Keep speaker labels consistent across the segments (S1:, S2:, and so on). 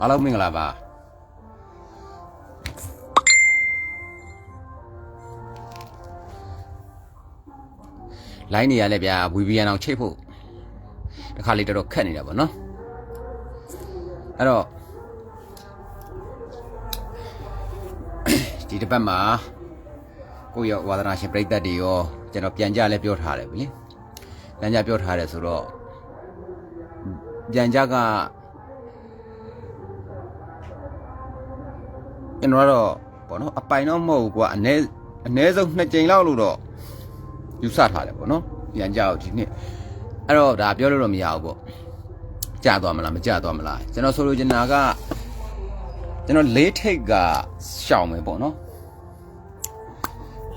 S1: အားလုံးမင်္ဂလာပါလိုင်းနေရလဲဗျာ VPN အောင်ချိတ်ဖို့တခါလေးတော်တော်ခက်နေတာပေါ့နော်အဲ့တော့ဒီတစ်ပတ်မှာကိုယ့်ရဲ့ဝါသနာရှင်ပြိတ္တတွေရောကျွန်တော်ပြန်ကြလဲပြောထားတယ်ဗျလေပြန်ကြပြောထားတယ်ဆိုတော့ပြန်ကြက ကျွန်တော်ကတော့ပေါ့နော်အပိုင်တော့မဟုတ်ဘူးကွာအ ਨੇ အ ਨੇ ဆုံးနှစ်ကြိမ်လောက်လို့တော့ယူဆထားတယ်ပေါ့နော်ပြန်ကြအောင်ဒီနှစ်အဲ့တော့ဒါပြောလို့တော့မရဘူးပေါ့ကြာသွားမလားမကြာသွားမလားကျွန်တော်ဆိုလိုချင်တာကကျွန်တော်လေးထိတ်ကရှောင်မယ်ပေါ့နော်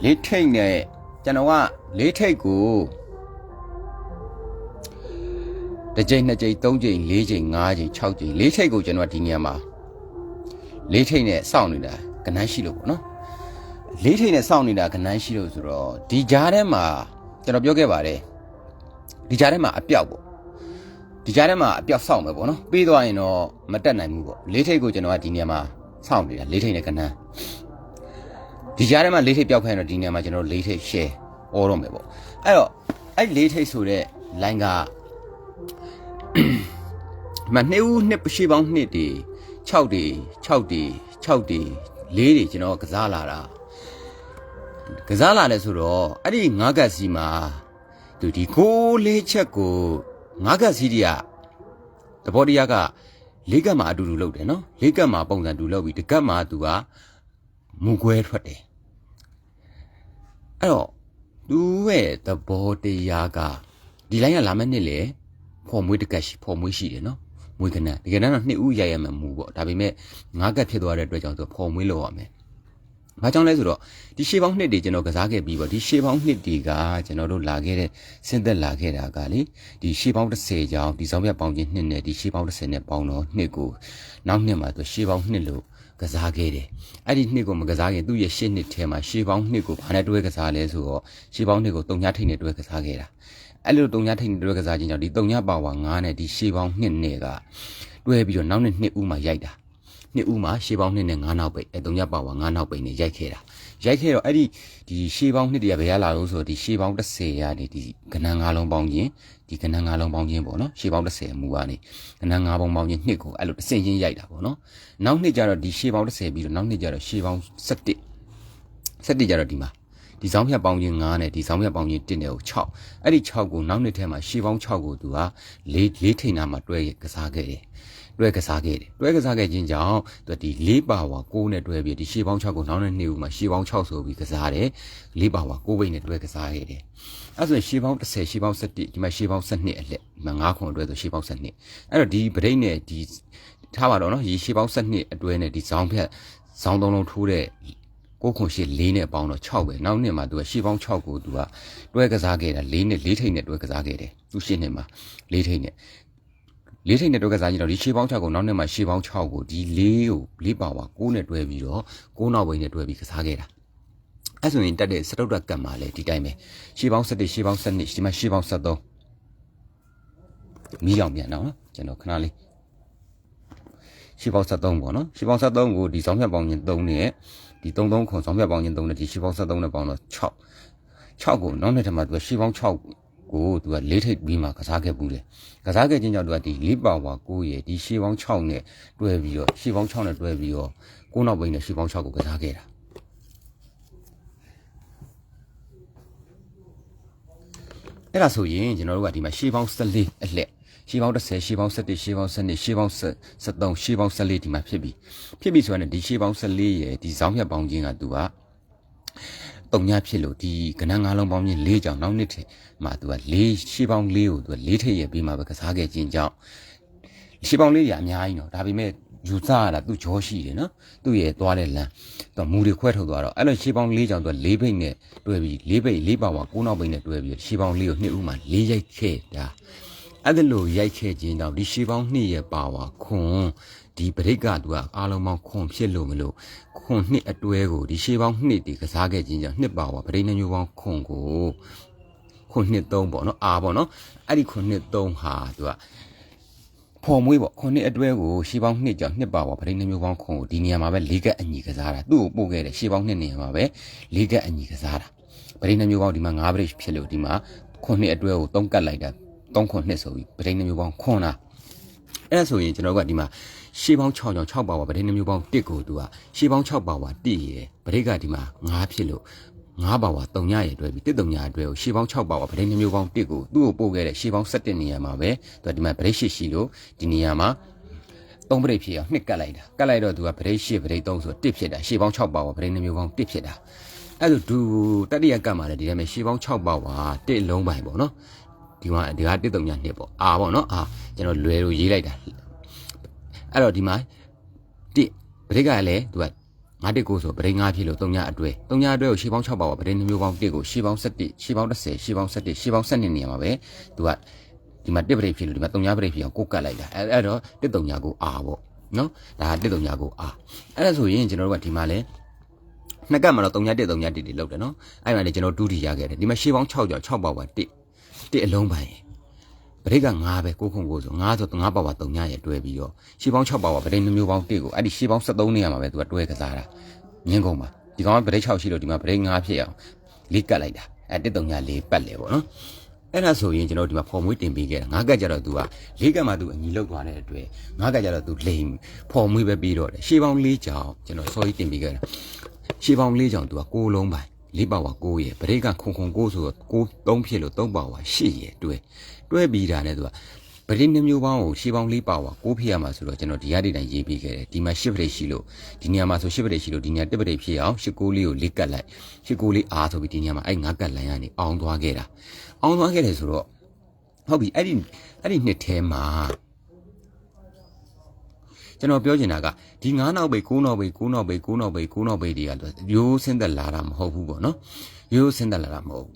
S1: လေးထိတ်နဲ့ကျွန်တော်ကလေးထိတ်ကိုတစ်ကြိမ်နှစ်ကြိမ်သုံးကြိမ်လေးကြိမ်ငါးကြိမ်၆ကြိမ်လေးထိတ်ကိုကျွန်တော်ကဒီနေရာမှာ လေးထိတ်နဲ့စောင့်နေတာကနန်းရှိလို့ပေါ့နော်လေးထိတ်နဲ့စောင့်နေတာကနန်းရှိလို့ဆိုတော့ဒီကြားထဲမှာကျွန်တော်ပြောခဲ့ပါတယ်ဒီကြားထဲမှာအပြောက်ပေါ့ဒီကြားထဲမှာအပြောက်စောင့်မယ်ပေါ့နော်ပြီးသွားရင်တော့မတက်နိုင်ဘူးပေါ့လေးထိတ်ကိုကျွန်တော်ကဒီနေရာမှာစောင့်နေတာလေးထိတ်နဲ့ကနန်းဒီကြားထဲမှာလေးထိတ်ပြောက်ခိုင်းတော့ဒီနေရာမှာကျွန်တော်လေးထိတ် share အော်တော့မယ်ပေါ့အဲ့တော့အဲ့လေးထိတ်ဆိုတဲ့ line ကမနှစ်ဦးနှစ်ရှိပေါင်းနှစ်တွေ 6တွေ6တွေ6တွေ4တွေကျွန်တော်ကစားလာတာကစားလာလဲဆိုတော့အဲ့ဒီငါးကတ်စီမှာသူဒီကိုလေးချက်ကိုငါးကတ်စီတွေကတဘောတရားကလေးကတ်မှာအတူတူလုပ်တယ်နော်လေးကတ်မှာပုံစံတူလုပ်ပြီးတကတ်မှာသူကမူကွဲထွက်တယ်အဲ့တော့သူရဲ့သဘောတရားကဒီလိုင်းကလာမယ့်နှစ်လေဖော်မွေးတကတ်ရှိဖော်မွေးရှိတယ်နော် မွေးကနတကယ်တော့နှစ်ဦးရိုက်ရမယ်မူပေါ့ဒါပေမဲ့ငါးကတ်ဖြစ်သွားတဲ့အတွက်ကြောင့်သူဖော်မွေးလို့ရမယ်။ဘာကြောင့်လဲဆိုတော့ဒီရှေးပေါင်းနှစ်တွေကျွန်တော်ကစားခဲ့ပြီးပေါ့ဒီရှေးပေါင်းနှစ်တွေကကျွန်တော်တို့လာခဲ့တဲ့ဆင်းသက်လာခဲ့တာကလေဒီရှေးပေါင်း30ကျောင်းဒီဆောင်ပြပေါင်းချင်းနှစ်နဲ့ဒီရှေးပေါင်း30နဲ့ပေါင်းတော့နှစ်ကိုနောက်နှစ်မှာသူရှေးပေါင်းနှစ်လို့ကစားခဲ့တယ်။အဲ့ဒီနှစ်ကိုမကစားခင်သူ့ရဲ့ရှစ်နှစ်ထဲမှာရှေးပေါင်းနှစ်ကိုဘာနဲ့တွဲကစားလဲဆိုတော့ရှေးပေါင်းနှစ်ကိုတုံညာထိတ်နဲ့တွဲကစားခဲ့တာ။ အဲ့လိုတုံညာထိတ်နဲ့တွဲကစားခြင်းကြောင့်ဒီတုံညာပါဝါ9နဲ့ဒီရှေးပေါင်းနှစ်နဲ့ကတွဲပြီးတော့နောက်နှစ်နှစ်ဦးမှာရိုက်တာ။နှစ်ဦးမှာရှေးပေါင်းနှစ်နဲ့9နောက်ပိတ်အဲတုံညာပါဝါ9နောက်ပိတ်နဲ့ရိုက်ခဲ့တာ။ရိုက်ခဲ့တော့အဲ့ဒီဒီရှေးပေါင်းနှစ်တည်းကဘယ်ရလာလို့ဆိုတော့ဒီရှေးပေါင်း30ရာနေဒီကဏ္ဍ9လုံးပေါင်းခြင်းဒီကဏ္ဍ9လုံးပေါင်းခြင်းပေါ့နော်ရှေးပေါင်း30မူကနေကဏ္ဍ9ပေါင်းပေါင်းခြင်းနှစ်ကိုအဲ့လိုအစင်ချင်းရိုက်တာပေါ့နော်နောက်နှစ်ကျတော့ဒီရှေးပေါင်း30ပြီးတော့နောက်နှစ်ကျတော့ရှေးပေါင်း17 17ကျတော့ဒီမှာ ဒီဆောင်ဖြတ်ပေါင်းခြင်း9နဲ့ဒီဆောင်ဖြတ်ပေါင်းခြင်း1နဲ့ကို6အဲ့ဒီ6ကိုနောက်နှစ်ထဲမှာရှေးပေါင်း6ကိုသူက၄၄ထိန်နာမှာတွဲကစားခဲ့တယ်တွဲကစားခဲ့တယ်တွဲကစားခဲ့ခြင်းကြောင့်သူဒီ၄ပါဝါ6နဲ့တွဲပြီးဒီရှေးပေါင်း6ကိုနောက်နှစ်နှစ်ဦးမှာရှေးပေါင်း6ဆိုပြီးကစားတယ်၄ပါဝါ6ဘိတ်နဲ့တွဲကစားခဲ့တယ်အဲ့ဆိုရင်ရှေးပေါင်း30ရှေးပေါင်း17ဒီမှာရှေးပေါင်း12အလက်ဒီမှာ9ခွန်အတွဲဆိုရှေးပေါင်း12အဲ့တော့ဒီဗရိတ်နဲ့ဒီထားပါတော့နော်ရေရှေးပေါင်း12အတွဲနဲ့ဒီဇောင်းဖြတ်ဇောင်းသုံးလုံးထိုးတဲ့ ကိုခွန်ရှိ4နဲ့ပေါင်းတော့6ပဲနောက်နှစ်မှာသူကရှေးပေါင်း6ကိုသူကတွဲကစားခဲ့တာ4နဲ့4ထိပ်နဲ့တွဲကစားခဲ့တယ်သူရှင်းနှစ်မှာ4ထိပ်နဲ့လေးထိပ်နဲ့တွဲကစားကြည့်တော့ဒီရှေးပေါင်း6ကိုနောက်နှစ်မှာရှေးပေါင်း6ကိုဒီ4ကို4ပါဝါ6နဲ့တွဲပြီးတော့6နောက်ဘိန်းနဲ့တွဲပြီးကစားခဲ့တာအဲ့ဆိုရင်တက်တဲ့စတုတ္တကတ်မှာလည်းဒီတိုင်းပဲရှေးပေါင်း7ရှေးပေါင်း7ဒီမှာရှေးပေါင်း73မီးလောင်ပြန်တော့နော်ကျွန်တော်ခဏလေးရှေးပေါင်း73ပေါ့နော်ရှေးပေါင်း73ကိုဒီဆောင်ဖြတ်ပေါင်းချင်း3နဲ့ ဒီ33ခွန်ဆောင်ဖြတ်ပေါင်းချင်း3နဲ့ဒီရှေးပေါင်း73နဲ့ပေါင်းတော့6 6ကိုနောက်နေ့ထပ်မှာသူကရှေးပေါင်း6ကိုသူကလေးထိပ်ပြီးမှကစားခဲ့ဘူးတယ်ကစားခဲ့ခြင်းကြောင့်သူကဒီလေးပါဝါ9ရဲ့ဒီရှေးပေါင်း6နဲ့တွဲပြီးတော့ရှေးပေါင်း6နဲ့တွဲပြီးတော့ကိုနောက်ဘိန်းနဲ့ရှေးပေါင်း6ကိုကစားခဲ့တာအဲ့ဒါဆိုရင်ကျွန်တော်တို့ကဒီမှာရှေးပေါင်း14အလှက် ရှေးပေါင်း30ရှေးပေါင်း17ရှေးပေါင်း12ရှေးပေါင်း73ရှေးပေါင်း14ဒီမှာဖြစ်ပြီဖြစ်ပြီဆိုရင်ဒီရှေးပေါင်း14ရဲ့ဒီဇောင်းဖြတ်ပေါင်းခြင်းကသူကတုံညာဖြစ်လို့ဒီကဏ္ဍ၅လုံးပေါင်းချင်း၄ကြောင်နောက်နှစ်ထဲမှာသူက၄ရှေးပေါင်း၄ကိုသူက၄ထည့်ရပြီးမှပဲကစားခဲ့ခြင်းကြောင့်ရှေးပေါင်း၄ရအများကြီးနော်ဒါပေမဲ့ယူဆရတာသူ့ကြောရှိတယ်နော်သူ့ရဲ့သွားတဲ့လမ်းသူမူတွေခွဲထုတ်သွားတော့အဲ့လိုရှေးပေါင်း၄ကြောင်သူက၄ဘိတ်နဲ့တွဲပြီး၄ဘိတ်၄ပါဝါ၉နောက်ဘိတ်နဲ့တွဲပြီးရှေးပေါင်း၄ကိုနှစ်ဦးမှ၄ရိုက်ခဲ့တာ အဲ့ဒါလို့ရိုက်ခဲ့ခြင်းကြောင့်ဒီရှေးပေါင်း2ရဲ့ပါဝါခွန်ဒီပရိတ်ကသူကအားလုံးပေါင်းခွန်ဖြစ်လို့မလို့ခွန်နှစ်အတွဲကိုဒီရှေးပေါင်း2ဒီကစားခဲ့ခြင်းကြောင့်နှစ်ပါဝါပရိတ်နှမျိုးပေါင်းခွန်ကိုခွန်နှစ်3ပေါ့နော်အာပေါ့နော်အဲ့ဒီခွန်နှစ်3ဟာသူကဖော်မွေးပေါ့ခုနှစ်အတွဲကိုရှေးပေါင်းနှစ်ကြောင်နှစ်ပါဝါပရိနှမျိုးပေါင်းခုံကိုဒီနေရာမှာပဲလေးကက်အညီကစားတာသူ့ကိုပို့ခဲ့တယ်ရှေးပေါင်းနှစ်နေရာမှာပဲလေးကက်အညီကစားတာပရိနှမျိုးပေါင်းဒီမှာ9ပရိဖြစ်လို့ဒီမှာခုနှစ်အတွဲကို3ကတ်လိုက်တာ 3ခုနှစ်ဆိုပြီးပရိနှမျိုးပေါင်းခွန်တာအဲ့ဒါဆိုရင်ကျွန်တော်ကဒီမှာရှေးပေါင်း6ကြောင်6ပါဝါပရိနှမျိုးပေါင်း1ကိုသူကရှေးပေါင်း6ပါဝါ1ရယ်ပရိကဒီမှာ9ဖြစ်လို့9ပါဝါ3ညရယ်တွဲပြီး1 3ညအတွဲကိုရှေးပေါင်း6ပါဝါပရိနှမျိုးပေါင်း1ကိုသူ့ကိုပို့ခဲ့တဲ့ရှေးပေါင်း17နေရာမှာပဲသူကဒီမှာပရိရှိရှိလို့ဒီနေရာမှာသုံးပရိတ်ဖြစ်အောင်နှစ်ကတ်လိုက်တာကတ်လိုက်တော့သူကပရိတ်ရှိပရိတ်3ဆို1ဖြစ်တာရှေးပေါင်း6ပါဝါပရိနှမျိုးပေါင်း1ဖြစ်တာအဲ့လိုဒူတတိယကတ်မှာလည်းဒီထဲမှာရှေးပေါင်း6ပါဝါ1လုံးပိုင်ပေါ့နော် ဒီမှာဒီက1 3ညနှစ်ပေါ့အာပေါ့နော်အာကျွန်တော်လွယ်လို့ရေးလိုက်တာအဲ့တော့ဒီမှာ1ပရိတ်ကလည်းသူကငါးတစ်ကိုဆိုပရိငါးဖြစ်လို့3ညအတွဲ3ညအတွဲကိုရှေးပေါင်း6ပါပါပရိနှမျိုးပေါင်း1ကိုရှေးပေါင်း7ရှေးပေါင်း10ရှေးပေါင်း7ရှေးပေါင်း7နေရာမှာပဲသူကဒီမှာ1ပရိဖြစ်လို့ဒီမှာ3ညပရိဖြစ်အောင်ကိုကတ်လိုက်တာအဲအဲ့တော့1 3ညကိုအာပေါ့နော်ဒါက1 3ညကိုအာအဲ့ဒါဆိုရင်ကျွန်တော်တို့ကဒီမှာလဲနှစ်ကတ်မှာတော့3ည1 3ည1တွေလောက်တယ်နော်အဲ့မှာလေကျွန်တော်ဒူးတီရခဲ့တယ်ဒီမှာရှေးပေါင်း6ကြော6ပါပါ1 1အလုံးပိုင်ပရိက9ပဲကိုခုံကိုဆို9ဆို9ပါပါ3ညရဲ့တွဲပြီးတော့ရှေးပေါင်း6ပါပါပရိနှမျိုးပေါင်း1ကိုအဲ့ဒီရှေးပေါင်း73နေရာမှာပဲသူကတွဲကစားတာမြင်းကုန်ပါဒီကောင်ကပရိ6ရှိလို့ဒီမှာပရိ9ဖြစ်အောင်လေးကတ်လိုက်တာအဲ့1 3ညလေးပတ်လေပေါ့နော်အဲ့ဒါဆိုရင်ကျွန်တော်ဒီမှာဖော်မွေးတင်ပေးခဲ့တာငါးကတ်ကြတော့ तू ကလေးကတ်မှ तू အညီလောက်သွားတဲ့အတွက်ငါးကတ်ကြတော့ तू လိမ်ဖော်မွေးပဲပြီးတော့တယ်ရှေးပေါင်း၄ကြောင်ကျွန်တော်စော်ကြီးတင်ပေးခဲ့တာရှေးပေါင်း၄ကြောင် तू က6လုံးပိုင် လေးပါဝါ9ရယ်ပရိကခုံခုံ9ဆိုတော့9 3ဖြစ်လို့3ပါဝါ8ရယ်တွဲတွဲပြီးတာနဲ့ तू ကပရိနှမျိုးပေါင်းကိုရှေးပေါင်း၄ပါဝါ9ဖြစ်ရမှာဆိုတော့ကျွန်တော်ဒီရတဲ့တိုင်ရေးပေးခဲ့တယ်ဒီမှာ10ပရိရှိလို့ဒီနေရာမှာဆို10ပရိရှိလို့ဒီနေရာ1ပရိဖြစ်အောင်10ကိုလေးကိုလေးကတ်လိုက်10ကိုလေးအားဆိုပြီးဒီနေရာမှာအဲ့9ကတ်လိုင်းကနေအောင်းသွားခဲ့တာအောင်းသွားခဲ့တယ်ဆိုတော့ဟုတ်ပြီအဲ့ဒီအဲ့ဒီနှစ်ထဲမှာ ကျွန်တော်ပြောချင်တာကဒီ9နောက်ပိတ်9နောက်ပိတ်9နောက်ပိတ်9နောက်ပိတ်9နောက်ပိတ်တွေကရိုးဆင်းသက်လာတာမဟုတ်ဘူးပေါ့နော်ရိုးဆင်းသက်လာတာမဟုတ်ဘူး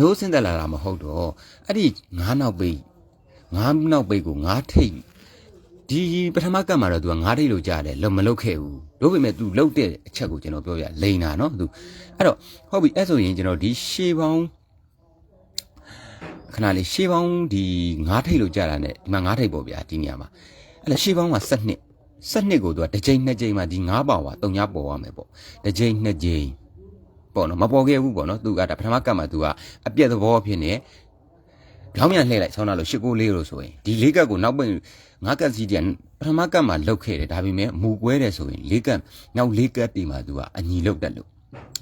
S1: ရိုးဆင်းသက်လာတာမဟုတ်တော့အဲ့ဒီ9နောက်ပိတ်9နောက်ပိတ်ကို9ထိပ်ဒီပထမကတ်မှာတော့သူက9ထိပ်လို့ကြားတယ်လုံမလုတ်ခဲ့ဘူးတို့ပေမဲ့ तू လုတ်တဲ့အချက်ကိုကျွန်တော်ပြောပြလိန်တာနော်သူအဲ့တော့ဟုတ်ပြီအဲ့ဆိုရင်ကျွန်တော်ဒီရှေးပေါင်းခဏလေးရှေးပေါင်းဒီငါးထိတ်လို့ကြာတာ ਨੇ ဒီမှာငါးထိတ်ပေါ့ဗျာဒီနေရာမှာ အဲ့လေရှေးပေါင်းက7နှစ်7နှစ်ကိုသူကတစ်ချိန်နှစ်ချိန်မှဒီ9ပါဝါ3ညပေါ်ရမယ်ပေါ့တစ်ချိန်နှစ်ချိန်ပေါ့နော်မပေါ်ခဲ့ဘူးပေါ့နော်သူကဒါပထမကတ်မှာသူကအပြက်သဘောဖြစ်နေပြောင်းပြန်လှည့်လိုက်ဆောင်းလာလို့ရှစ်ကိုလေးလို့ဆိုရင်ဒီလေးကတ်ကိုနောက်ပိတ်ငါးကတ်စီးတည်းပထမကတ်မှာလုတ်ခဲ့တယ်ဒါပေမဲ့မူကွဲတယ်ဆိုရင်လေးကတ်နောက်လေးကတ်တီမှာသူကအညီလုတ်တက်လို့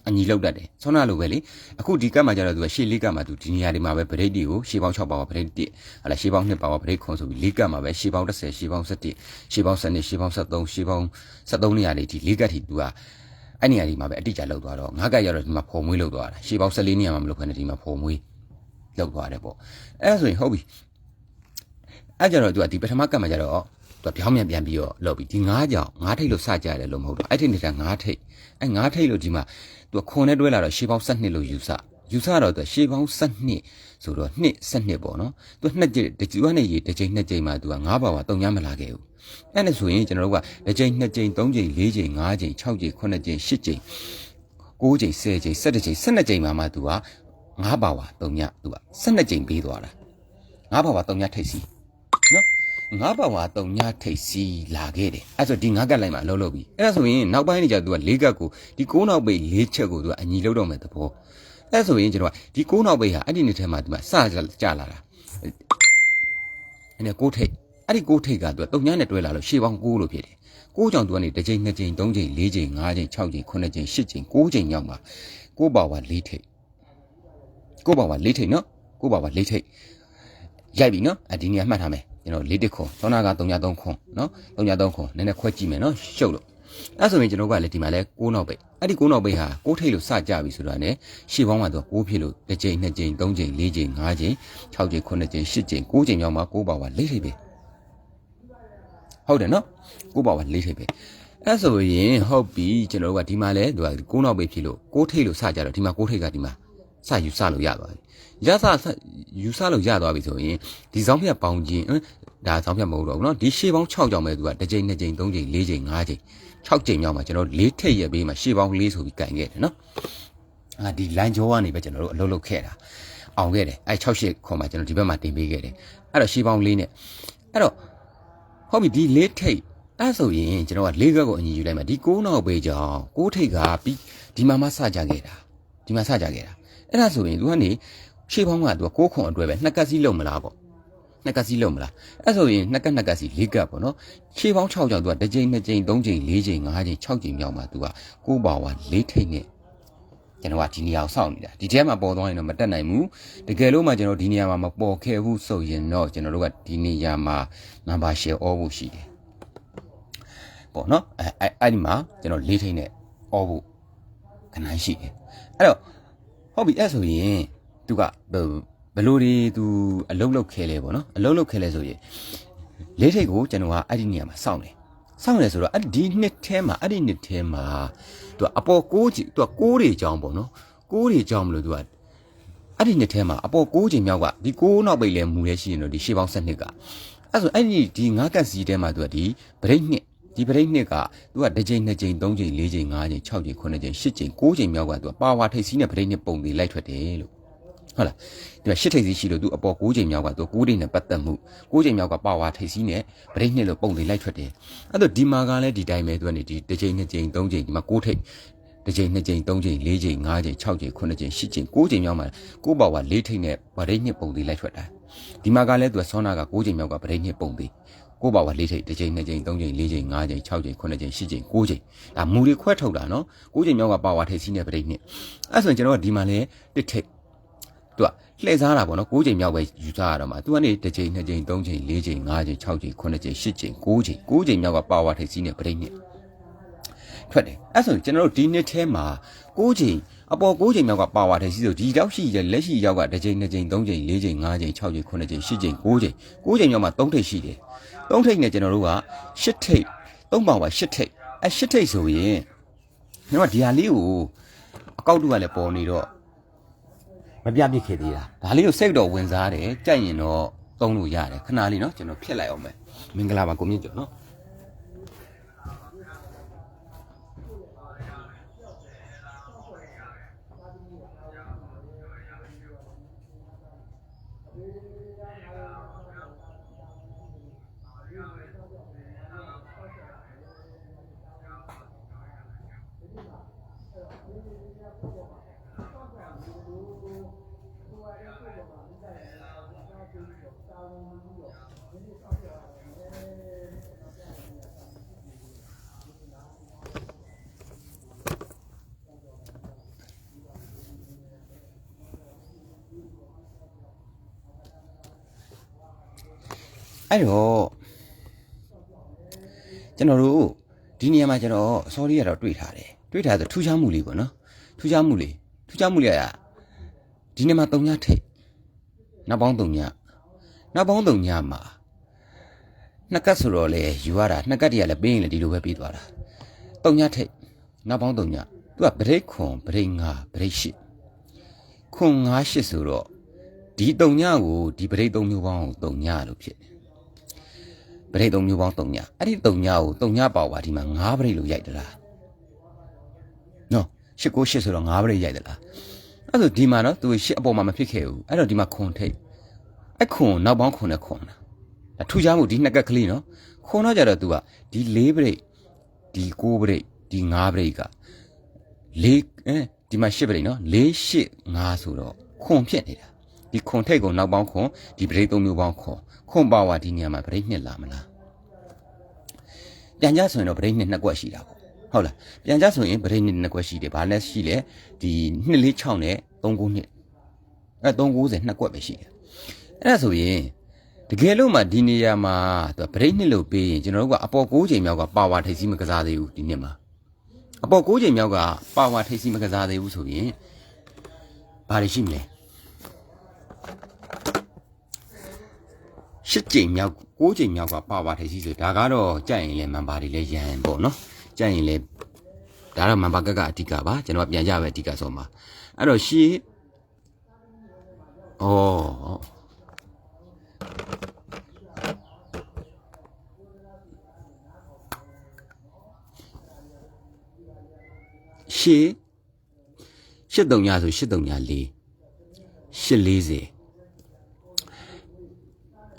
S1: အညီလောက်တတ်တယ်ဆောနာလိုပဲလေအခုဒီကတ်မှာကျတော့သူကရှေ့လေးကတ်မှာသူဒီနေရာဒီမှာပဲဗရိတ်တီကိုရှေ့ပေါင်း6ပါဝါဗရိတ်1ဟလာရှေ့ပေါင်း2ပါဝါဗရိတ်ခွန်ဆိုပြီးလေးကတ်မှာပဲရှေ့ပေါင်း30ရှေ့ပေါင်း17ရှေ့ပေါင်း12ရှေ့ပေါင်း73ရှေ့ပေါင်း73နေရာလေးဒီလေးကတ်ထိသူကအဲ့နေရာဒီမှာပဲအတိအကျလောက်သွားတော့ငါးကတ်ရတော့ဒီမှာဖော်မွေးလောက်သွားတာရှေ့ပေါင်း14နေရာမှာမလုပ်ခွင့်နဲ့ဒီမှာဖော်မွေးလောက်သွားတယ်ပေါ့အဲ့ဒါဆိုရင်ဟုတ်ပြီအဲ့ကြတော့သူကဒီပထမကတ်မှာကျတော့သူကပြောင်းပြန်ပြန်ပြီးတော့လောက်ပြီးဒီငါးကြောင်ငါးထိတ်လို့စကြတယ်လို့မဟုတ်တော့အဲ့ထိတ်နေတာငါးထိတ် အဲ့ငါးထိတ်လို့ဒီမှာသူကခွန်နဲ့တွဲလာတော့ရှေးပေါင်း7နှစ်လို့ယူဆယူဆတော့သူရှေးပေါင်း7နှစ်ဆိုတော့နှစ်7နှစ်ပေါ့နော်သူနှစ်ကြိမ်တကြွနဲ့ရေတစ်ကြိမ်နှစ်ကြိမ်မှသူက9ပါးပါတုံညမလာခဲ့ဘူးအဲ့ဒါဆိုရင်ကျွန်တော်တို့ကတစ်ကြိမ်နှစ်ကြိမ်သုံးကြိမ်လေးကြိမ်ငါးကြိမ်6ကြိမ်9ကြိမ်10ကြိမ်9ကြိမ်10ကြိမ်17ကြိမ်12ကြိမ်မှမှသူက9ပါးပါတုံညသူက12ကြိမ်ပေးသွားတာ9ပါးပါတုံညထိတ်စီနော် ငါးပါဝါတုံညထိတ်စီလာခဲ့တယ်အဲ့ဆိုဒီငါးကတ်လိုက်မှာလှုပ်လှုပ်ပြီအဲ့ဒါဆိုရင်နောက်ပိုင်းနေကြသူက၄ကတ်ကိုဒီ၉နောက်ပိတ်၄ချက်ကိုသူကအညီလှုပ်တော့မယ်သဘောအဲ့ဆိုရင်ကျွန်တော်ကဒီ၉နောက်ပိတ်ဟာအဲ့ဒီနေ့ထဲမှာဒီမှာစကြလာတာအဲ့ဒါကိုထိတ်အဲ့ဒီကိုထိတ်ကသူကတုံညနဲ့တွဲလာလို့ရှေ့ပေါင်း၉လို့ဖြစ်တယ်ကိုကြောင့်သူကနေတစ်ချိန်နှစ်ချိန်သုံးချိန်လေးချိန်ငါးချိန်၆ချိန်ခုနှစ်ချိန်ရှစ်ချိန်ကိုချိန်ရောက်မှာကိုပါဝါ၄ထိတ်ကိုပါဝါ၄ထိတ်နော်ကိုပါဝါ၄ထိတ်ရိုက်ပြီနော်အဒီနေရာမှတ်ထားမယ် ကျွန်တော်၄တစ်ခွန်သောနာက303ခွန်နော်303ခွန်နည်းနည်းခွဲကြည့်မယ်နော်ရှုပ်လို့အဲ့ဆိုရင်ကျွန်တော်ကလည်းဒီမှာလဲ6နောက်ပိတ်အဲ့ဒီ6နောက်ပိတ်ဟာ6ထိတ်လို့စကြပြီဆိုတာ ਨੇ ရှေ့ပေါင်းမှာတော့6ဖြစ်လို့တစ်ကြိမ်နှစ်ကြိမ်သုံးကြိမ်လေးကြိမ်ငါးကြိမ်6ကြိမ်9ကြိမ်10ကြိမ်9ကြိမ်ရောက်မှ6ပါဝါ၄ထိတ်ပဲဟုတ်တယ်နော်6ပါဝါ၄ထိတ်ပဲအဲ့ဆိုရင်ဟုတ်ပြီကျွန်တော်တို့ကဒီမှာလဲသူက6နောက်ပိတ်ဖြစ်လို့6ထိတ်လို့စကြတော့ဒီမှာ6ထိတ်ကဒီမှာစယူစလို့ရသွားပြီ ရစယူဆလို့ရသွားပြီဆိုရင်ဒီစောင်းဖြတ်ပေါင်းခြင်းဒါစောင်းဖြတ်မဟုတ်တော့ဘူးเนาะဒီရှေ့ပေါင်း6ကြောင်ပဲသူကတစ်ကြိမ်နှစ်ကြိမ်သုံးကြိမ်လေးကြိမ်ငါးကြိမ်6ကြိမ်မြောက်မှာကျွန်တော်၄ထိပ်ရက်ပေးမှာရှေ့ပေါင်း၄ဆိုပြီးကင်ခဲ့တယ်เนาะအာဒီလိုင်းကြောကနေပဲကျွန်တော်တို့အလုပ်လုပ်ခဲ့တာအောင်ခဲ့တယ်အဲ6ရှစ်ခွန်မှာကျွန်တော်ဒီဘက်မှာတင်ပေးခဲ့တယ်အဲ့တော့ရှေ့ပေါင်း၄နဲ့အဲ့တော့ ဟုတ်ပြီဒီလေးထိတ်အဲ့ဆိုရင်ကျွန်တော်ကလေးခွက်ကိုအညီယူလိုက်မှာဒီ9နောက်ပေးကြောင်း9ထိတ်ကပြီးဒီမှာမှစကြခဲ့တာဒီမှာစကြခဲ့တာအဲ့ဒါဆိုရင် तू ကနေ ရှေ့ပေါင်းကသူကကိုးခွန်အတွဲပဲနှစ်ကက်စီးလုံးမလားပေါ့နှစ်ကက်စီးလုံးမလားအဲ့ဆိုရင်နှစ်ကက်နှစ်ကက်စီးလေးကက်ပေါ့နော်ခြေပေါင်း6ကြောင်သူကတစ်ကြိမ်နှစ်ကြိမ်သုံးကြိမ်လေးကြိမ်ငါးကြိမ်6ကြိမ်မြောက်မှာသူကကိုးပါဝါလေးထိတ်နဲ့ကျွန်တော်ကဒီနေရာကိုစောင့်နေတာဒီထဲမှာပေါ်သွားရင်တော့မတက်နိုင်ဘူးတကယ်လို့မှကျွန်တော်ဒီနေရာမှာမပေါ်ခဲ့ဘူးဆိုရင်တော့ကျွန်တော်တို့ကဒီနေရာမှာ number share အောဖို့ရှိတယ်ပေါ့နော်အဲအဲ့ဒီမှာကျွန်တော်လေးထိတ်နဲ့အောဖို့ခဏရှိတယ်အဲ့တော့ဟုတ်ပြီအဲ့ဆိုရင် သူကဘယ်လိုတွေသူအလုံးလုံးခဲလဲပေါ့နော်အလုံးလုံးခဲလဲဆိုရင်လေးထိတ်ကိုကျွန်တော်ကအဲ့ဒီနေရာမှာစောင့်တယ်စောင့်တယ်ဆိုတော့အဲ့ဒီနှစ်ထဲမှာအဲ့ဒီနှစ်ထဲမှာသူကအပေါ်ကိုးကြီးသူကကိုးတွေကြောင်းပေါ့နော်ကိုးတွေကြောင်းမလို့သူကအဲ့ဒီနှစ်ထဲမှာအပေါ်ကိုးချိန်မြောက်ကဒီကိုးနောက်ပိတ်လဲမူလဲရှိရင်တော့ဒီရှေးပေါင်းဆက်နှစ်ကအဲ့ဆိုအဲ့ဒီဒီငါးကတ်စီထဲမှာသူကဒီဗရိတ်နှစ်ဒီပရိတ်နှစ်ကသူကတစ်ချိန်နှစ်ချိန်သုံးချိန်လေးချိန်ငါးချိန်၆ချိန်ခုနှစ်ချိန်ရှစ်ချိန်ကိုးချိန်မြောက်ကသူကပါဝါထိပ်စီးနဲ့ပရိတ်နှစ်ပုံသေးလိုက်ထွက်တယ်လို့ ဟုတ်လားဒီမှာရှစ်ထိပ်စီးရှိလို့သူအပေါ်9ချိန်မြောက်ကသူ9ချိန်နဲ့ပတ်သက်မှု9ချိန်မြောက်ကပါဝါထိပ်စီးနဲ့ဗရိတ်နှစ်လို့ပုံသေးလိုက်ထွက်တယ်အဲ့တော့ဒီမှာကလည်းဒီတိုင်းပဲသူကနေဒီတစ်ချိန်နှစ်ချိန်သုံးချိန်ဒီမှာ9ထိပ်တစ်ချိန်နှစ်ချိန်သုံးချိန်လေးချိန်ငါးချိန်၆ချိန်ခုနှစ်ချိန်ရှစ်ချိန်9ချိန်မြောက်မှာကိုပါဝါ၄ထိပ်နဲ့ဗရိတ်နှစ်ပုံသေးလိုက်ထွက်တာဒီမှာကလည်းသူကဆောနာက9ချိန်မြောက်ကဗရိတ်နှစ်ပုံသေးကိုပါဝါ၄ထိပ်တစ်ချိန်နှစ်ချိန်သုံးချိန်လေးချိန်ငါးချိန်၆ချိန်ခုနှစ်ချိန်ရှစ်ချိန်9ချိန်ဒါမူတွေခွဲထုတ်တာနော်9ချိန်မြောက်ကပါဝါထိပ်စီးနဲ့ဗရိတ်နှစ်အဲ့ဆိုရင်ကျွန်တော်ကဒီမှာလည်းတစ်ထိပ် သူကလှည့်စားတာပေါ့နော်9ချိန်မြောက်ပဲယူစားရတော့မှာသူကနေတစ်ချိန်နှစ်ချိန်သုံးချိန်လေးချိန်ငါးချိန်၆ချိန်ခုနှစ်ချိန်ရှစ်ချိန်9ချိန်9ချိန်မြောက်ကပါဝါထိပ်စီးနဲ့ဗရိတ်နှစ်ထွက်တယ်အဲ့ဆိုကျွန်တော်တို့ဒီနှစ်ထဲမှာ6ချိန်အပေါ်6ချိန်မြောက်ကပါဝါတယ်ရှိဆိုဒီရောက်ရှိရလက်ရှိရောက်ကတစ်ချိန်နှစ်ချိန်သုံးချိန်လေးချိန်ငါးချိန်၆ချိန်ခုနှစ်ချိန်ရှစ်ချိန်9ချိန်9ချိန်မြောက်မှာ3ထိပ်ရှိတယ်3ထိပ်နဲ့ကျွန်တော်တို့က8ထိပ်3ပါဝါ8ထိပ်အဲ8ထိပ်ဆိုရင်ကျွန်တော်ဒီဟာလေးကိုအကောက်တူကလည်းပေါ်နေတော့ မပြပြခဲ့သေးတာဒါလေးကိုစိတ်တော့ဝင်စားတယ်ကြိုက်ရင်တော့သုံးလို့ရတယ်ခဏလေးနော်ကျွန်တော်ဖြတ်လိုက်အောင်မယ်မင်္ဂလာပါကိုမြင့်ကျော်နော် အဲ့တော့ကျွန်တော်တို့ဒီနေရာမှာကျွန်တော် sorry ရတော့တွေ့ထားတယ်တွေ့ထားဆိုထူးခြားမှုလေးပေါ့နော်ထူးခြားမှုလေးထူးခြားမှုလေးက ဒီနေရာမှာတုံညထိတ်နောက်ပေါင်းတုံညနောက်ပေါင်းတုံညမှာနှစ်ကတ်ဆိုတော့လေယူရတာနှစ်ကတ်တည်းကလည်းပေးရင်လည်းဒီလိုပဲပြီးသွားတာတုံညထိတ်နောက်ပေါင်းတုံညသူကဗရိတ်ခွန်ဗရိတ်ငါဗရိတ်ရှိခွန်ငါရှိဆိုတော့ဒီတုံညကိုဒီဗရိတ်သုံးမျိုးပေါင်းကိုတုံညလို့ဖြစ်တယ်ပရိတ်သုံးမျိုးပေါင်း3ညအဲ့ဒီ3ညကို3ညပါဝါဒီမှာ9ပရိတ်လို့ရိုက်တလားနော်8 9 8ဆိုတော့9ပရိတ်ရိုက်တလား အဲ့ဆိုဒီမှာနော်သူ8အပေါ်မှာမဖြစ်ခဲ့ဘူးအဲ့တော့ဒီမှာခွန်ထိတ်အဲ့ခွန်နောက်ပေါင်းခွန်နဲ့ခွန်လားဒါထူးခြားမှုဒီနှစ်ကက်ကလေးနော်ခွန်တော့ကြတော့ तू ကဒီ4ပရိတ်ဒီ9ပရိတ်ဒီ9ပရိတ်က4အဲဒီမှာ8ပရိတ်နော်4 8 5ဆိုတော့ခွန်ဖြစ်နေတာဒီခွန်ထိတ်ကိုနောက်ပေါင်းခွန်ဒီပရိတ်3မျိုးပေါင်းခွန်ခွန်ပါဝါဒီနေရာမှာဗရိတ်နှစ်လာမလားပြန်ကြဆိုရင်တော့ဗရိတ်နှစ်နှစ်ကွက်ရှိတာပေါ့ ဟုတ်လားပြန်ကြဆိုရင်ဗရိတ်နှစ်နှစ်ကွက်ရှိတယ်ဘာလဲရှိလဲဒီ2လေး6နဲ့39နှစ်အဲ390နှစ်ကွက်ပဲရှိတယ်အဲ့ဒါဆိုရင်တကယ်လို့မှဒီနေရာမှာသူဗရိတ်နှစ်လို့ပေးရင်ကျွန်တော်တို့ကအပေါ်6ချိန်မြောက်ကပါဝါထိပ်စီးမကစားသေးဘူးဒီနှစ်မှာအပေါ်6ချိန်မြောက်ကပါဝါထိပ်စီးမကစားသေးဘူးဆိုရင်ဘာတွေရှိမလဲရှစ်ကြိမ်မြောက်ကိုးကြိမ်မြောက်ကပါပါထိုင်စီဆိုဒါကတော့ကြိုက်ရင်လည်းမန်ပါတွေလည်းရန်ပေါ့နော် ကြိုက်ရင်လည်းဒါတော့မန်ပါကကအဓိကပါကျွန်တော်ပြန်ကြပဲအဓိကဆိုမှာအဲ့တော့ရှေးဩရှေးရှစ်တုံညာဆိုရှစ်တုံညာလေးရှစ်40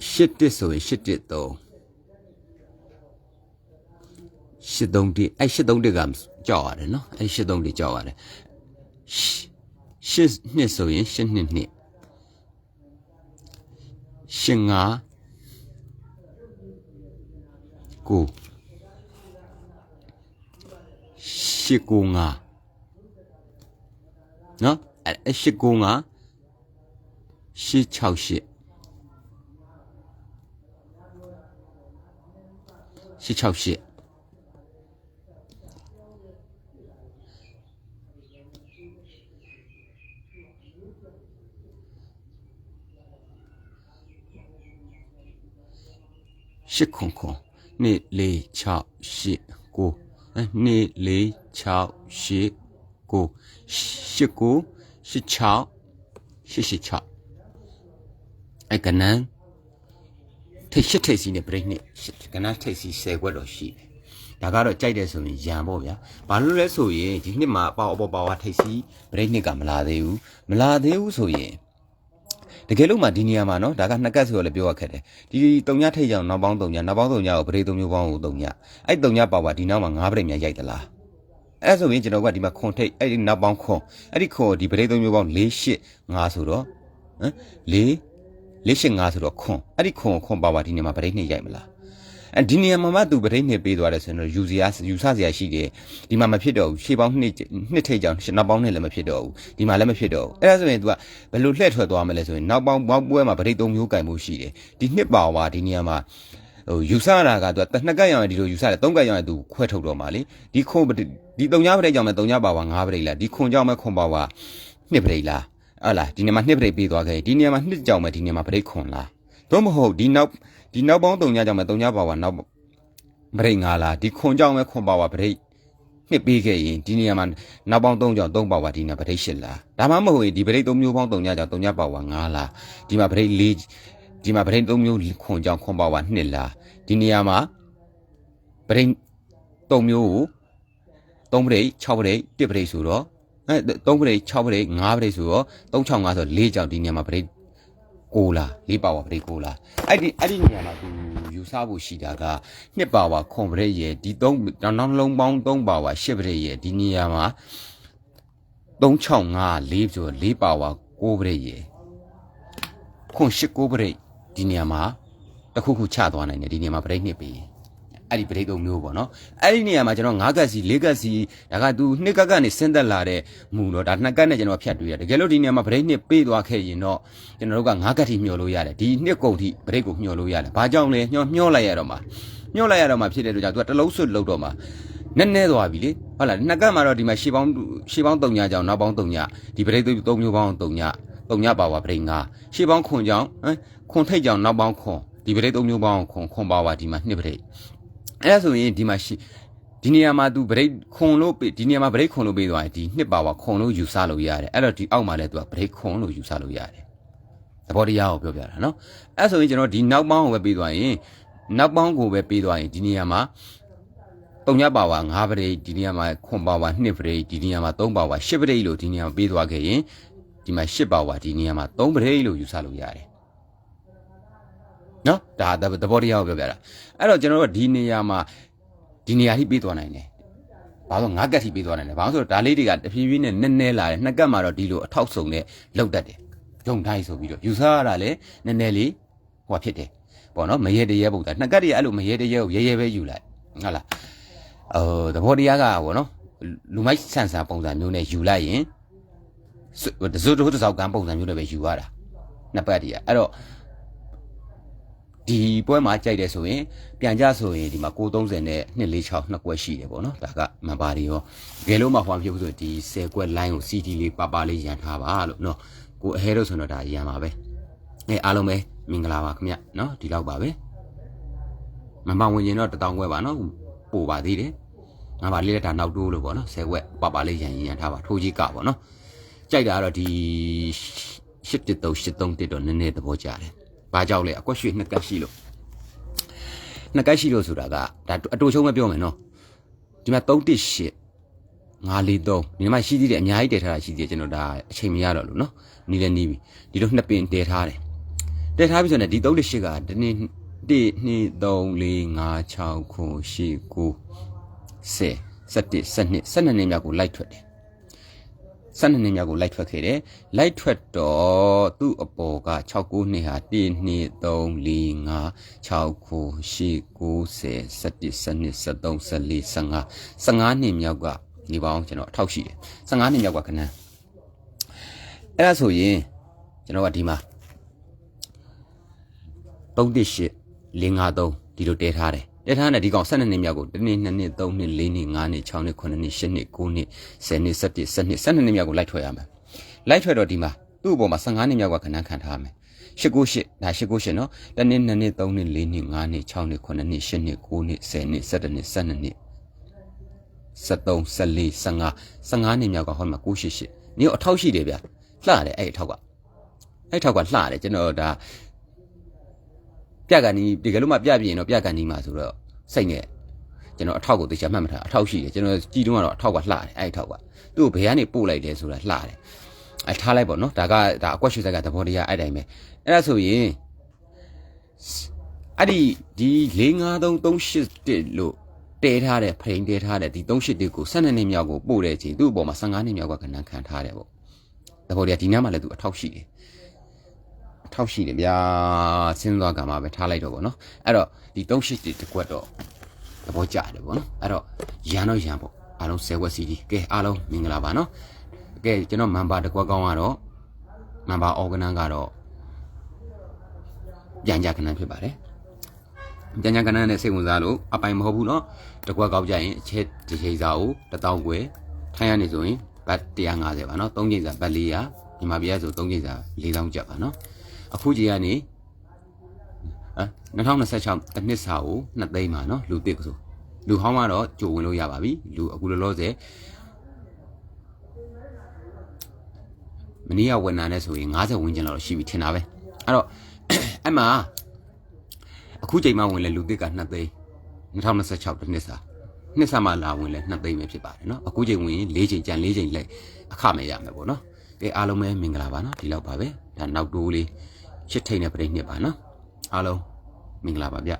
S1: ရှစ်တစ်ဆိုရင်ရှစ်တစ်သုံး 831အဲ့831ကကြောက်ရတယ်နော်အဲ့831ကြောက်ရတယ်ရှစ်နှစ်ဆိုရင်8နှစ်နှစ်ရှင်ငါကိုရှစ်ကိုငါနော်အဲ့ရှစ်ကိုငါရှစ်6ရှစ်ရှစ်6ရှစ် ရှစ်ခွန်ခွန်နှစ်လေး6ရှစ်ကိုအဲနှစ်လေး6ရှစ်ကိုရှစ်ကိုရှစ်6ရှစ်ရှစ်6အဲကနန်းထိတ်ရှစ်ထိတ်စီနဲ့ပြိနှစ်ရှစ်ကနန်းထိတ်စီ10ခွက်တော့ရှိတယ်ဒါကတော့ကြိုက်တယ်ဆိုရင်ရံပေါ့ဗျာဘာလို့လဲဆိုရင်ဒီနှစ်မှာပေါ့အပေါ်ပါဝါထိတ်စီပြိနှစ်ကမလာသေးဘူးမလာသေးဘူးဆိုရင် တကယ်လို့မှဒီနေရာမှာနော်ဒါကနှစ်ကတ်ဆိုတော့လည်းပြောရခက်တယ်ဒီတုံညထိတ်ကြောင်နောက်ပေါင်းတုံညနောက်ပေါင်းတုံညကိုပရိသုံးမျိုးပေါင်းကိုတုံညအဲ့တုံညပါဝါဒီနောက်မှာငါးပရိမြရိုက်သလားအဲ့ဆိုရင်ကျွန်တော်ကဒီမှာခွန်ထိတ်အဲ့ဒီနောက်ပေါင်းခွန်အဲ့ဒီခွန်ဒီပရိသုံးမျိုးပေါင်း၄၈5ဆိုတော့ဟမ်၄၄၈5ဆိုတော့ခွန်အဲ့ဒီခွန်ခွန်ပါဝါဒီနေရာမှာပရိနှစ်ရိုက်မလား အဲဒီနေရာမှာမှသူပဋိနေပေးသွားတယ်ဆိုရင်တော့ယူစရာယူဆစရာရှိတယ်ဒီမှာမဖြစ်တော့ဘူးရှေ့ပေါင်းနှစ်နှစ်ထိပ်ကြောင်နောက်ပေါင်းနှစ်လည်းမဖြစ်တော့ဘူးဒီမှာလည်းမဖြစ်တော့ဘူးအဲ့ဒါဆိုရင် तू ကဘယ်လိုလှည့်ထွက်သွားမလဲဆိုရင်နောက်ပေါင်းဘောက်ပွဲမှာပဋိသုံးမျိုးကင်မှုရှိတယ်ဒီနှစ်ပါဝါဒီနေရာမှာဟိုယူဆတာကသူကနှစ်ကက်ရောင်ရဒီလိုယူဆတယ်သုံးကက်ရောင်ရသူခွဲထုတ်တော့မှာလေဒီခုံဒီသုံးညပရိတ်ကြောင့်မဲ့သုံးညပါဝါငါးပရိတ်လားဒီခုံကြောင့်မဲ့ခုံပါဝါနှစ်ပရိတ်လားဟဟလားဒီနေရာမှာနှစ်ပရိတ်ပေးသွားခဲ့ဒီနေရာမှာနှစ်ကြောင့်မဲ့ဒီနေရာမှာပရိတ်ခွန်လားသို့မဟုတ်ဒီနောက် ဒီနောက်ပေါင်းတုံညာကြောင်မဲ့တုံညာပါဝါနောက်ပရိငါလားဒီခွန်ကြောင်မဲ့ခွန်ပါဝါပရိနှစ်ပေးခဲ့ရင်ဒီနေရာမှာနောက်ပေါင်း3ကြောင်3ပါဝါဒီနေရာပရိ8လားဒါမှမဟုတ်ရင်ဒီပရိ3မျိုးပေါင်း3ညကြောင်3ညပါဝါ9လားဒီမှာပရိ4ဒီမှာပရိ3မျိုးခွန်ကြောင်ခွန်ပါဝါ2လားဒီနေရာမှာပရိ3မျိုးကို3ပရိ6ပရိ1ပရိဆိုတော့အဲ3ပရိ6ပရိ5ပရိဆိုတော့365ဆို4ကြောင်ဒီနေရာမှာပရိ 6လား4ပါဝါပရိ6လားအဲ့ဒီအဲ့ဒီနေရာမှာသူယူဆဖို့ရှိတာကနှစ်ပါဝါခွန်ပရိရဲ့ဒီ3နောက်လုံးပေါင်း3ပါဝါ10ပရိရဲ့ဒီနေရာမှာ365 4ဆို4ပါဝါ6ပရိရဲ့ခွန်8 9ပရိဒီနေရာမှာတခုခုချသွားနိုင်တယ်ဒီနေရာမှာပရိနှစ်ပေး အဲ့ဒီပရိသုံးမျိုးပေါ့နော်အဲ့ဒီနေရာမှာကျွန်တော်9ကတ်စီ4ကတ်စီဒါကသူ2ကတ်ကနေဆင်းသက်လာတဲ့မူတော့ဒါ2ကတ်နဲ့ကျွန်တော်ဖြတ်တွေ့ရတယ်တကယ်လို့ဒီနေရာမှာပရိနှစ်ပေးသွားခဲ့ရင်တော့ကျွန်တော်တို့က9ကတ်ထိမျှော်လို့ရတယ်ဒီနှစ်ကုန်ထိပရိကိုမျှော်လို့ရတယ်ဘာကြောင့်လဲညှောမျှောလိုက်ရတော့မှာမျှောလိုက်ရတော့မှာဖြစ်တဲ့အတွက်ကြောင့်သူကတလုံးစွတ်လောက်တော့မှာနည်းနည်းသွားပြီလေဟုတ်လားနှစ်ကတ်မှာတော့ဒီမှာရှေးပေါင်းရှေးပေါင်း3ညကြောင်နောက်ပေါင်း3ညဒီပရိသုံးမျိုးပေါင်း3ည3ညပါပါပရိ9ရှေးပေါင်းခွန်ကြောင်ဟမ်ခွန်ထိတ်ကြောင်နောက်ပေါင်းခွန်ဒီပရိသုံးမျိုးပေါင်းခွန်ခွန်ပါပါဒီမှာနှစ်ပရိ အဲ့ဒါဆိုရင်ဒီမှာရှိဒီနေရာမှာ तू ဗရိတ်ခွန်လို့ဒီနေရာမှာဗရိတ်ခွန်လို့ပေးသွားရင်ဒီနှစ်ပါပါခွန်လို့ယူဆလို့ရတယ်အဲ့တော့ဒီအောက်မှာလည်း तू ကဗရိတ်ခွန်လို့ယူဆလို့ရတယ်သဘောတရားကိုပြောပြတာနော်အဲ့ဆိုရင်ကျွန်တော်ဒီနောက်ပေါင်းကိုပဲပေးသွားရင်နောက်ပေါင်းကိုပဲပေးသွားရင်ဒီနေရာမှာတုံညပါဝါ9ပရိတ်ဒီနေရာမှာခွန်ပါဝါ2ပရိတ်ဒီနေရာမှာ3ပါဝါ10ပရိတ်လို့ဒီနေရာမှာပေးသွားခဲ့ရင်ဒီမှာ10ပါဝါဒီနေရာမှာ3ပရိတ်လို့ယူဆလို့ရတယ် နော်ဒါသဘောတရားကိုပြောပြတာအဲ့တော့ကျွန်တော်တို့ဒီနေရာမှာဒီနေရာထိပေးသွားနိုင်တယ်ဘာလို့ငါးကတ်ထိပေးသွားနိုင်လဲဘာလို့ဆိုတော့ဒါလေးတွေကတဖြည်းဖြည်းနဲ့နည်းနည်းလာတယ်နှစ်ကတ်မှာတော့ဒီလိုအထောက်ဆုံနဲ့လောက်တတ်တယ်ဂျုံတိုင်းဆိုပြီးတော့ယူဆရတာလည်းနည်းနည်းလေးဟိုဖြစ်တယ်ပေါ့နော်မရဲတရဲပုံစံနှစ်ကတ်တွေအဲ့လိုမရဲတရဲကိုရဲရဲပဲယူလိုက်ဟုတ်လားဟိုသဘောတရားကပေါ့နော်လူမိုက်ဆန်ဆန်ပုံစံမျိုးနဲ့ယူလိုက်ရင်တစုတစုတစောက်ကန်းပုံစံမျိုးနဲ့ပဲယူရတာနှစ်ပတ်တည်းအဲ့တော့ ဒီပွဲမှာကြိုက်တယ်ဆိုရင်ပြန်ကြဆိုရင်ဒီမှာ630နဲ့246နှစ်ကွက်ရှိတယ်ပေါ့နော်ဒါကမန်ပါတွေရောတကယ်လို့မှဟောဖြစ်ဘူးဆိုဒီ10ကွက် line ကို CD လေးပါပါလေးရန်ထားပါလို့နော်ကိုအဟဲလို့ဆိုတော့ဒါရန်ပါပဲအဲအားလုံးပဲမင်္ဂလာပါခင်ဗျနော်ဒီလောက်ပါပဲမမဝင်ရင်တော့တထောင်ကွက်ပါနော်ပို့ပါသေးတယ်ငါပါလေးလက်ဒါနောက်တိုးလို့ပေါ့နော်10ကွက်ပါပါလေးရန်ရန်ထားပါထိုးကြီးကပေါ့နော်ကြိုက်တာကတော့ဒီ83 83တက်တော့နည်းနည်းသဘောကျတယ် ဘာကြောက်လဲအကွက်ရွှေနှစ်ကတ်ရှိလို့နှစ်ကတ်ရှိလို့ဆိုတာကဒါအတူချုံပဲပြောမယ်နော်ဒီမှာ318 943ဒီမှာရှိသေးတယ်အများကြီးတည်ထားတာရှိသေးတယ်ကျွန်တော်ဒါအချိန်မရတော့လို့နော်နီးလည်းနီးပြီဒီလိုနှစ်ပင်တည်ထားတယ်တည်ထားပြီဆိုရင်ဒီ38ကဒီနေ့1 2 3 4 5 6 9 10 9 10 17 12 12နှစ်မြောက်ကိုလိုက်ထွက်တယ် 12နှစ်မြောက်ကိုလိုက်ထွက်ခဲ့တယ်လိုက်ထွက်တော့သူ့အပေါ်က6 9နှစ်ဟာ1 2 3 4 5 6 9 10 11 12 13 14 15 15နှစ်မြောက်ကဒီပေါင်းကျွန်တော်အထောက်ရှိတယ်15နှစ်မြောက်ကခဏန်းအဲ့ဒါဆိုရင်ကျွန်တော်ကဒီမှာ318 553ဒီလိုတဲထားတယ် တဲထားတဲ့ဒီကောင်12နှစ်မြောက်ကို1နှစ်2နှစ်3နှစ်4နှစ်5နှစ်6နှစ်9နှစ်10နှစ်9နှစ်10နှစ်17 17 12နှစ်မြောက်ကိုလိုက်ထွက်ရမယ်လိုက်ထွက်တော့ဒီမှာသူ့အပေါ်မှာ15နှစ်မြောက်ကခဏန်းခံထားမယ်898ဒါ898နော်1နှစ်2နှစ်3နှစ်4နှစ်5နှစ်6နှစ်9နှစ်10နှစ်9နှစ်10နှစ်11နှစ်12နှစ်73 14 15 15နှစ်မြောက်ကဟောမှာ988နေအထောက်ရှိတယ်ဗျလှတယ်အဲ့အထောက်ကအဲ့ထောက်ကလှတယ်ကျွန်တော်ဒါ ပြကန်နီဒီကလို့မှပြပြရင်တော့ပြကန်နီမှာဆိုတော့စိတ်နဲ့ကျွန်တော်အထောက်ကိုသိချာမှတ်မထားအထောက်ရှိတယ်ကျွန်တော်ကြည်တုံးကတော့အထောက်ကလှတယ်အဲ့အထောက်ကသူ့ကိုဘယ်ကနေပို့လိုက်တယ်ဆိုတာလှတယ်အဲထားလိုက်ပေါ့နော်ဒါကဒါအကွက်ရွှေဆက်ကသဘောတရားအဲ့တိုင်းပဲအဲ့ဒါဆိုရင်အဲ့ဒီဒီ45338လို့တဲထားတဲ့ဖရိန်တဲထားတဲ့ဒီ38ကို12နှစ်မြောက်ကိုပို့တဲ့အချိန်သူ့အပေါ်မှာ15နှစ်မြောက်ကခဏခံထားတယ်ပေါ့သဘောတရားဒီနားမှာလည်းသူအထောက်ရှိတယ် အထောက်ရှိတယ်ဗျာစဉ်းစားကမှာပဲထားလိုက်တော့ပေါ့နော်အဲ့တော့ဒီ38တကွက်တော့သဘောကျတယ်ပေါ့နော်အဲ့တော့ရန်တော့ရန်ပေါ့အားလုံး10ဝက်စီဒီကဲအားလုံးမင်္ဂလာပါနော်ကဲကျွန်တော်မန်ပါတကွက်ကောင်းကတော့မန်ပါအော်ဂနန်ကတော့ပြန်ကြခဏဖြစ်ပါတယ် ကြံကြံကနန်းနဲ့စိတ်ဝင်စားလို့အပိုင်မဟုတ်ဘူးเนาะတကွက်ကောက်ကြရင်အချက်တစ်ချိန်စာကို1000ကျွဲထိုင်းရနေဆိုရင်ဘတ်150ပါเนาะ3ချိန်စာဘတ်400မြန်မာပြည်ကဆို3ချိန်စာ4000ကျပ်ပါเนาะ အခုကြီးကနေအဲ2026တစ်နှစ်စာကို2သိန်းပါเนาะလူတစ်ဆိုလူဟောင်းကတော့ကြိုဝင်လို့ရပါပြီလူအခုလောလောဆယ်မနေ့ကဝန်နာနဲ့ဆိုရင်90ဝန်းကျင်လောက်ရှိပြီထင်တာပဲအဲ့တော့အဲ့မှာ အခုချိန်မှဝင်လဲလူသစ်က2သိန်း2026တနှစ်စာနှစ်စာမှလာဝင်လဲ2သိန်းပဲဖြစ်ပါတယ်เนาะအခုချိန်ဝင်ရင်4ချိန်ကြံ4ချိန်လိုက်အခမဲ့ရမယ်ပေါ့เนาะကဲအားလုံးပဲမင်္ဂလာပါเนาะဒီလောက်ပါပဲဒါနောက်တိုးလေး ရှစ်ထိန်နဲ့ပရိနှစ်ပါနော်အားလုံးမင်္ဂလာပါဗျာ